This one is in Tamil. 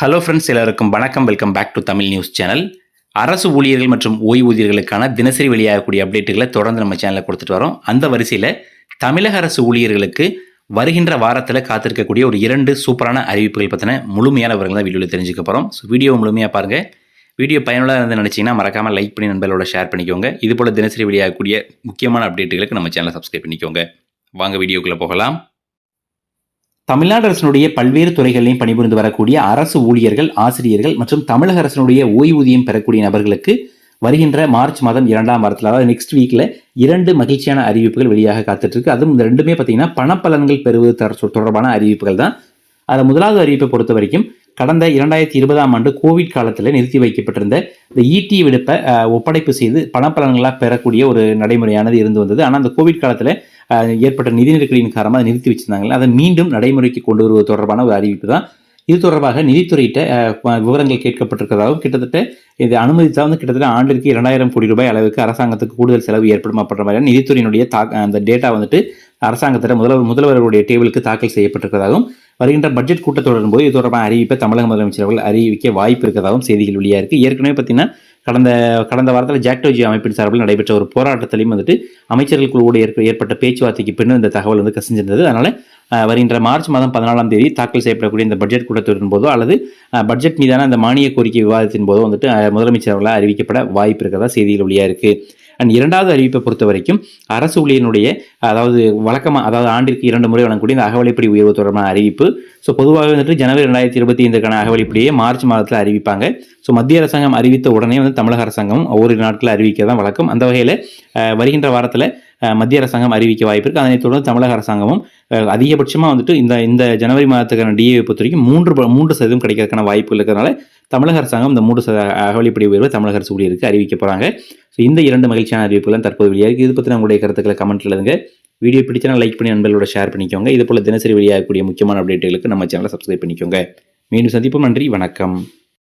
ஹலோ ஃப்ரெண்ட்ஸ் எல்லாருக்கும் வணக்கம். Welcome back to Tamil news channel அரசு ஊழியர்கள் மற்றும் ஓய்வூதியர்களுக்கான தினசரி வெளியாகக்கூடிய அப்டேட்டுகளை தொடர்ந்து நம்ம சேனலில் கொடுத்துட்டு வரோம். அந்த வரிசையில் தமிழக அரசு ஊழியர்களுக்கு வருகின்ற வாரத்தில் காத்திருக்கக்கூடிய ஒரு இரண்டு சூப்பரான அறிவிப்புகள் பற்றின முழுமையான விவரங்கள் தான் வீடியோவில் தெரிஞ்சுக்க போகிறோம் ஸோ வீடியோ முழுமையாக பாருங்கள் வீடியோ பயனுள்ளதாக இருந்து நினச்சிங்கன்னா மறக்காமல் லைக் பண்ணி நண்பர்களோட ஷேர் பண்ணிக்கோங்க. இது போல் தினசரி வெளியாகக்கூடிய முக்கியமான அப்டேட்டுகளுக்கு நம்ம சேனலை சப்ஸ்கிரைப் பண்ணிக்கோங்க. வாங்க வீடியோக்குள்ளே போகலாம். தமிழ்நாடு அரசினுடைய பல்வேறு துறைகளிலும் பணிபுரிந்து வரக்கூடிய அரசு ஊழியர்கள் ஆசிரியர்கள் மற்றும் தமிழக அரசினுடைய ஓய்வூதியம் பெறக்கூடிய நபர்களுக்கு வருகின்ற மார்ச் மாதம் இரண்டாம் வாரத்தில் அதாவது நெக்ஸ்ட் வீக்கில் இரண்டு மகிழ்ச்சியான அறிவிப்புகள் வெளியாக காத்துட்ருக்கு அதுவும் இந்த ரெண்டுமே பார்த்தீங்கன்னா பணப்பலன்கள் பெறுவது தர- தொடர்பான அறிவிப்புகள் தான். அதில் முதலாவது அறிவிப்பை பொறுத்த வரைக்கும் கடந்த இரண்டாயிரத்தி இருபதாம் ஆண்டு கோவிட் காலத்தில் நிறுத்தி வைக்கப்பட்டிருந்த இந்த ஈட்டி விடுப்பை ஒப்படைப்பு செய்து பணப்பலன்களாக பெறக்கூடிய ஒரு நடைமுறையானது இருந்து வந்தது. ஆனால் அந்த கோவிட் காலத்தில் ஏற்பட்ட நிதி நெருக்கடியின் காரணமாக அதை நிறுத்தி வச்சிருந்தாங்களே அதை மீண்டும் நடைமுறைக்கு கொண்டு வருவது தொடர்பான ஒரு அறிவிப்பு தான். இது தொடர்பாக நிதித்துறையிட்ட விவரங்கள் கேட்கப்பட்டிருக்கிறதாகவும் கிட்டத்தட்ட இது அனுமதித்தால் வந்து கிட்டத்தட்ட ஆண்டிற்கு இரண்டாயிரம் கோடி ரூபாய் அளவுக்கு அரசாங்கத்துக்கு கூடுதல் செலவு ஏற்படும் அப்படின்ற மாதிரியான நிதித்துறையினுடைய தா அந்த டேட்டா வந்துட்டு அரசாங்கத்திடம் முதல்வர் முதல்வர்களுடைய டேபிளுக்கு தாக்கல் செய்யப்பட்டிருக்கிறதாகவும் வருகின்ற பட்ஜெட் கூட்டத்தொடரும் போது இது தொடர்பான அறிவிப்பை தமிழக முதலமைச்சர் அவர்கள் அறிவிக்க வாய்ப்பு இருக்கிறதாகவும் செய்திகள் வெளியாக இருக்குது ஏற்கனவே பார்த்தீங்கன்னா கடந்த கடந்த வாரத்தில் ஜாக்டோஜி அமைப்பின் சார்பில் நடைபெற்ற ஒரு போராட்டத்திலையும் வந்துட்டு அமைச்சர்கள் குழுவோடு ஏற்ப ஏற்பட்ட பேச்சுவார்த்தைக்கு பின்னர் இந்த தகவல் வந்து கசிஞ்சிருந்தது. அதனால் வருகின்ற மார்ச் மாதம் பதினாலாம் தேதி தாக்கல் செய்யப்படக்கூடிய இந்த பட்ஜெட் கூட்டத்தொடரின் போதோ அல்லது பட்ஜெட் மீதான அந்த மானிய கோரிக்கை விவாதத்தின் போதோ வந்துட்டு அஹ், முதலமைச்சர் அவர்களால் அறிவிக்கப்பட வாய்ப்பு இருக்கிறதா செய்திகள் வழியாக இருக்குது அண்ட் இரண்டாவது அறிவிப்பை பொறுத்த வரைக்கும் அரசு ஊழியனுடைய அதாவது வழக்கமாக அதாவது ஆண்டிற்கு இரண்டு முறை வழங்கக்கூடிய இந்த அகவலைப்படி உயர்வு தொடர்பான அறிவிப்பு. ஸோ பொதுவாக வந்துட்டு ஜனவரி ரெண்டாயிரத்தி இருபத்தி ஐந்துக்கான அகவலைப்படியே மார்ச் மாதத்தில் அறிவிப்பாங்க. ஸோ மத்திய அரசாங்கம் அறிவித்த உடனே வந்து தமிழக அரசாங்கம் ஒவ்வொரு நாட்களில் அறிவிக்க தான் வழக்கம். அந்த வகையில் வருகின்ற வாரத்தில் மத்திய அரசாங்கம் அறிவிக்க வாய்ப்பு இருக்குது அதனைத் தொடர்ந்து தமிழக அரசாங்கமும் அதிகபட்சமாக வந்துட்டு இந்த இந்த ஜனவரி மாதத்துக்கான டிஏ பொறுத்த வரைக்கும் மூன்று ப- மூன்று சதவீதம் கிடைக்கிறதுக்கான வாய்ப்புகள் இருக்கிறதுனால தமிழக அரசாங்கம் இந்த மூன்று சத அகவலைப்படி உயர்வை தமிழக அரசு ஊழியருக்கு அறிவிக்க போகிறாங்க ஸோ இந்த இரண்டு மகிழ்ச்சியான அறிவிப்புகள் தற்போது வெளியாக இது பற்றி உங்களுடைய கருத்துக்களை கமெண்ட் எழுதுங்க. வீடியோ பிடிச்சனா லைக் பண்ணி நண்பர்களோட ஷேர் பண்ணிக்கோங்க. இது போல் தினசரி வெளியாகக்கூடிய முக்கியமான அப்டேட்டுகளுக்கு நம்ம சேனலை சப்ஸ்கிரைப் பண்ணிக்கோங்க. மீண்டும் சந்திப்போம். நன்றி. வணக்கம்.